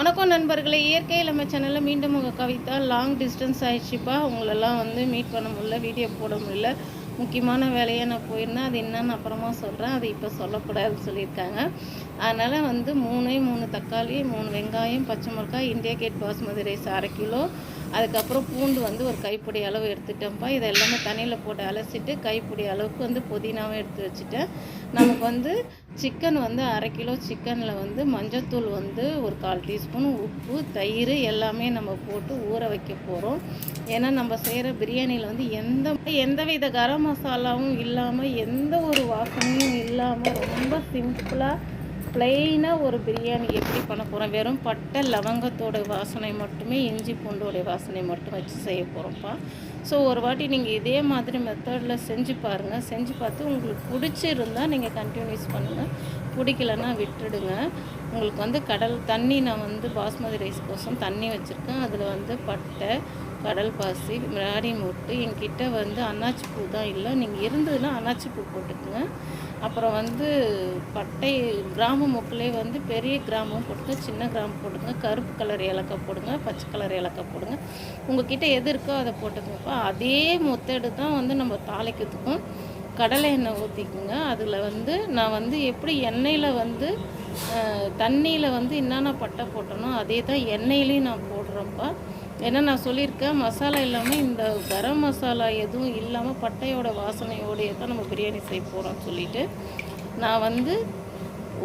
வணக்கம் நண்பர்களே. இயற்கை இளமை சேனலில் மீண்டும் உங்கள் கவிதா. லாங் டிஸ்டன்ஸ் ஆயிடுச்சுப்பா உங்களெல்லாம் வந்து மீட் பண்ண முடியல வீடியோ போட முடியல. முக்கியமான வேலையாக நான் போயிருந்தேன். அது என்னன்னு அப்புறமா சொல்கிறேன் அது இப்போ சொல்லக்கூடாதுன்னு சொல்லியிருக்காங்க. அதனால் வந்து மூணே மூணு தக்காளி மூணு வெங்காயம் பச்சை மிளகாய் இந்தியா கேட் பாஸ்மதி ரைஸ் அரை கிலோ. அதுக்கப்புறம் பூண்டு வந்து ஒரு கைப்பிடி அளவு எடுத்துட்டேன்ப்பா. இதை எல்லாமே தண்ணியில் போட்டு அலசிட்டு கைப்பிடி அளவுக்கு வந்து புதினாவும் எடுத்து வச்சுட்டேன். நமக்கு வந்து சிக்கன் வந்து அரை கிலோ சிக்கனில் வந்து மஞ்சத்தூள் வந்து ஒரு கால் டீஸ்பூன் உப்பு தயிர் எல்லாமே நம்ம போட்டு ஊற வைக்க போகிறோம் ஏன்னா நம்ம செய்கிற பிரியாணியில் வந்து எந்த எந்த வித கரம் மசாலாவும் இல்லாமல் எந்த ஒரு வாசனையும் இல்லாமல் ரொம்ப சிம்பிளாக ப்ளெயினாக ஒரு பிரியாணி எப்படி பண்ண போகிறோம் வெறும் பட்டை லவங்கத்தோட வாசனை மட்டுமே இஞ்சி பூண்டோடைய வாசனை மட்டும் வச்சு செய்ய போகிறோம்ப்பா ஸோ ஒரு வாட்டி நீங்கள் இதே மாதிரி மெத்தடில் செஞ்சு பாருங்கள் செஞ்சு பார்த்து உங்களுக்கு பிடிச்சிருந்தா நீங்கள் கண்டினியூஸ் பண்ணுங்கள் பிடிக்கலன்னா விட்டுடுங்க. உங்களுக்கு வந்து கடல் தண்ணி நான் வந்து பாஸ்மதி ரைஸ் கோசம் தண்ணி வச்சுருக்கேன். அதில் வந்து பட்டை கடல் பாசி மிராடி மொட்டு என்கிட்ட வந்து அன்னாச்சி பூ தான் இல்லை. நீங்கள் இருந்ததுன்னா அன்னாச்சி பூ போட்டுக்குங்க. அப்புறம் வந்து பட்டை கிராம மொக்கிலே வந்து பெரிய கிராமம் போட்டுங்க சின்ன கிராமம் போட்டுங்க கருப்பு கலர் ஏலக்காய் போடுங்க பச்சை கலர் ஏலக்காய் போடுங்க. உங்ககிட்ட எது இருக்கோ அதை போட்டுக்கோப்பா அதே மொத்தடு தான் வந்து நம்ம தாளிக்கிறதுக்கும். கடலை எண்ணெய் ஊற்றிக்குங்க. அதில் வந்து நான் வந்து எப்படி எண்ணெயில் வந்து தண்ணியில் வந்து என்னென்ன பட்டை போட்டனோ அதே தான் எண்ணெயிலையும் நான் போடுறேன்ப்பா. ஏன்னா நான் சொல்லியிருக்கேன் மசாலா இல்லாமல் இந்த கரம் மசாலா எதுவும் இல்லாமல் பட்டையோட வாசனையோடைய தான் நம்ம பிரியாணி செய்ய போகிறோம்னு சொல்லிட்டு நான் வந்து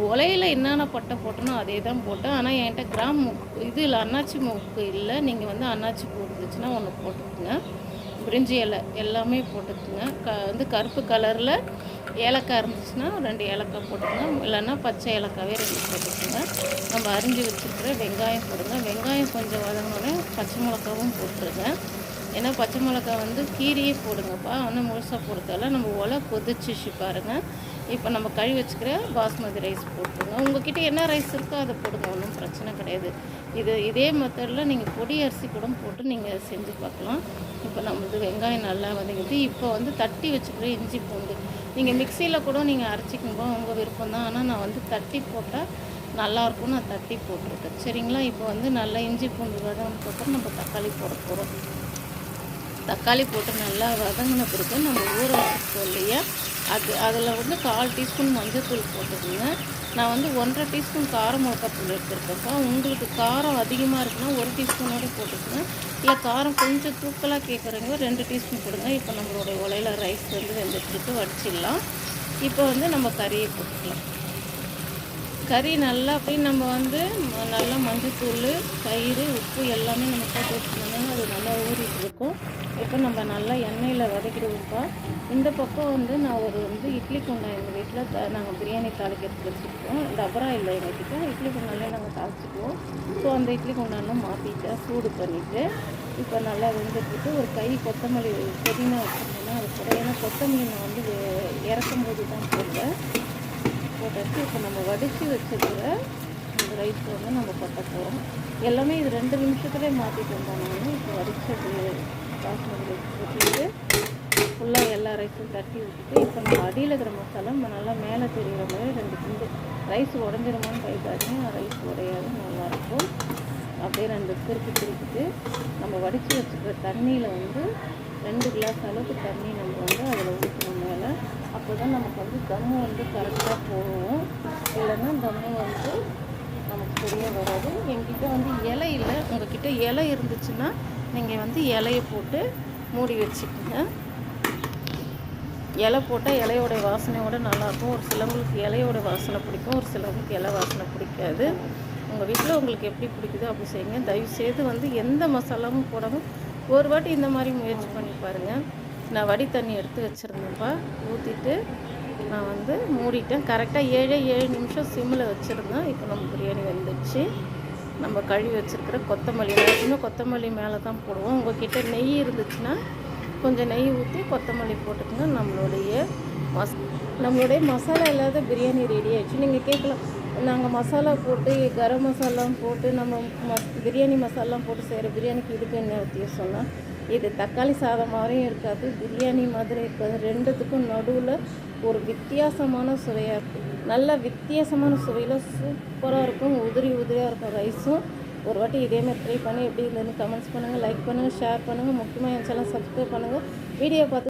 உலையில் என்னென்ன பட்டை போட்டனோ அதே தான் போட்டேன். ஆனால் என்கிட்ட கிராம் முக்கு இது இல்லை அண்ணாச்சி மூக்கு இல்லை. நீங்கள் வந்து அண்ணாச்சி பூ இருந்துச்சுன்னா ஒன்று போட்டுக்கோங்க. பிரிஞ்சி இலை எல்லாமே போட்டுக்குங்க. க வந்து கருப்பு கலரில் ஏலக்காய் இருந்துச்சுன்னா ரெண்டு ஏலக்காய் போட்டுக்கோங்க. இல்லைன்னா பச்சை ஏலக்காவே ரெண்டு போட்டுக்கோங்க. நம்ம அரிஞ்சு வச்சுருக்கிற வெங்காயம் போடுங்க. வெங்காயம் கொஞ்சம் வதங்கினோடனே பச்சை மிளகாவும் போட்டுருங்க. ஏன்னா பச்சை மிளகாய் வந்து கீரியே போடுங்கப்பா. ஆனால் முழுசாக போடுறதால நம்ம ஒலை கொதிச்சிச்சு பாருங்கள் இப்போ நம்ம கழுவி வச்சுக்கிற பாஸ்மதி ரைஸ் போட்டுருங்க உங்ககிட்ட என்ன ரைஸ் இருக்கோ அதை போடுங்க. ஒன்றும் பிரச்சனை கிடையாது. இது இதே மெத்தடில் நீங்கள் பொடி அரிசி கூட போட்டு நீங்கள் செஞ்சு பார்க்கலாம். இப்போ நம்மளுக்கு வெங்காயம் நல்லா வதங்கிட்டு இப்போ வந்து தட்டி வச்சுக்கிற இஞ்சி பூண்டு. நீங்கள் மிக்சியில் கூட நீங்கள் அரைச்சிக்கோங்க உங்கள் விருப்பம் தான். ஆனால் நான் வந்து தட்டி போட்டால் நல்லாயிருக்கும் நான் தட்டி போட்டிருக்கேன். சரிங்களா? இப்போ வந்து நல்லா இஞ்சி பூண்டு வதம் போட்டு நம்ம தக்காளி போட போகிறோம் தக்காளி போட்டு நல்லா வதங்கின பிறகு நம்ம ஊற வச்சுக்கோ இல்லையா? அது அதில் வந்து கால் டீஸ்பூன் மஞ்சள்தூள் போட்டுக்கோங்க. நான் வந்து ஒன்றரை டீஸ்பூன் காரம் மிளகாத்தூள் எடுத்துருக்கேன்ப்பா உங்களுக்கு காரம் அதிகமாக இருக்குன்னா ஒரு டீஸ்பூனோட போட்டுக்கோங்க. இல்லை காரம் கொஞ்சம் தூக்கலாக கேட்குறவங்க ரெண்டு டீஸ்பூன் போடுங்க. இப்போ நம்மளுடைய உலையில் ரைஸ் வந்து வெந்துட்டுருக்கு வடிச்சிடலாம். இப்போ வந்து நம்ம கறியை போட்டுக்கலாம். கறி நல்லா அப்படியே நம்ம வந்து நல்லா மஞ்சத்தூள் தயிர் உப்பு எல்லாமே நம்ம போட்டு வச்சுருந்தோம்னா அது நல்லா ஊறிட்டு இருக்கும் இப்போ நம்ம நல்லா எண்ணெயில் வதக்கிடுவோம்ப்பா. இந்த பக்கம் வந்து நான் ஒரு வந்து இட்லி குண்டா எங்கள் வீட்டில் த நாங்கள் பிரியாணி தாளிக்கிறதுக்கு வச்சுருக்கோம். டபரா இல்லை எங்கள் வீட்டுக்கு. இட்லி குண்டாலே நாங்கள் தாளிச்சுக்குவோம். ஸோ அந்த இட்லி குண்டான்னு மாற்றிட்டு சூடு பண்ணிவிட்டு இப்போ நல்லா வெந்துட்டு ஒரு கை கொத்தமல்லி புதினா வச்சுருந்தோம்னா அது கூட. ஏன்னா கொத்தமல்லி நான் வந்து இறக்கும் போது தான் போடுவேன். போட்டாச்சு இப்போ நம்ம வடித்து வச்சிருக்கிற இந்த ரைஸ் வந்து நம்ம கொட்ட போகிறோம் எல்லாமே இது ரெண்டு நிமிஷத்துலேயே மாற்றிட்டு வந்தோம் நான் இப்போ வடித்தது பாஸ்மதி ரைஸ் ஃபுல்லாக எல்லா ரைஸும் தட்டி விட்டுட்டு இப்போ நம்ம அடியில் இருக்கிற மசாலா நம்ம நல்லா மேலே தெரிகிற மாதிரி ரெண்டு துண்டு. ரைஸ் உடஞ்சிருமான்னு பயப்படாதீங்க ரைஸ் உடையாது. நல்லாயிருக்கும் அப்படியே ரெண்டு திருப்பி திருப்பிட்டு நம்ம வடித்து வச்சுக்கிற தண்ணியில் வந்து ரெண்டு கிளாஸ் அளவுக்கு தண்ணி நம்ம வந்து அதில் அப்போ தான் நமக்கு வந்து தம்மு வந்து கரெக்டாக போகும். இல்லைன்னா தம்மு வந்து நமக்கு சரியாக வராது. எங்கிட்ட வந்து இலை இல்லை. உங்ககிட்ட இலை இருந்துச்சுன்னா நீங்கள் வந்து இலையை போட்டு மூடி வச்சுக்கோங்க. இலை போட்டால் இலையோட வாசனையோட நல்லாயிருக்கும் ஒரு சிலவங்களுக்கு இலையோட வாசனை பிடிக்கும். ஒரு சிலவங்களுக்கு இலை வாசனை பிடிக்காது. உங்கள் வீட்டில் உங்களுக்கு எப்படி பிடிக்குதோ அப்படி செய்யுங்க. தயவுசெய்து வந்து எந்த மசாலாவும் போடாமல் ஒரு வாட்டி இந்த மாதிரி முயற்சி பண்ணி பாருங்கள் நான் வடி தண்ணி எடுத்து வச்சுருந்தேன்ப்பா. ஊற்றிட்டு நான் வந்து மூடிட்டேன். கரெக்டாக ஏழே ஏழு நிமிஷம் சிம்மில் வச்சுருந்தேன். இப்போ நம்ம பிரியாணி வந்துடுச்சு. நம்ம கழுவி வச்சுருக்கிற கொத்தமல்லி இன்னும் கொத்தமல்லி மேலே தான் போடுவோம். உங்ககிட்ட நெய் இருந்துச்சுன்னா கொஞ்சம் நெய் ஊற்றி கொத்தமல்லி போட்டுக்கோங்க. நம்மளுடைய மஸ் நம்மளுடைய மசாலா இல்லாத பிரியாணி ரெடி ஆயிடுச்சு. நீங்கள் கேட்கலாம். நாங்கள் மசாலா போட்டு கரம் மசாலாம் போட்டு நம்ம மஸ் பிரியாணி மசாலாம் போட்டு செய்கிற பிரியாணிக்கு இதுக்கு என்ன வித்தியாசம்னா இது தக்காளி சாதம் மாதிரியும் இருக்காது. பிரியாணி மாதிரி இருக்காது. ரெண்டுத்துக்கும் நடுவில் ஒரு வித்தியாசமான சுவையாக இருக்கும் நல்ல வித்தியாசமான சுவையில் சூப்பராக இருக்கும். உதிரி உதிரியாக இருக்கும் ரைஸும். ஒரு வாட்டி இதேமாதிரி ட்ரை பண்ணி எப்படி இருந்ததுன்னு கமெண்ட்ஸ் பண்ணுங்கள் லைக் பண்ணுங்கள் ஷேர் பண்ணுங்கள் முக்கியமாக என் சேனல் சப்ஸ்கிரைப் பண்ணுங்கள் வீடியோ பார்த்து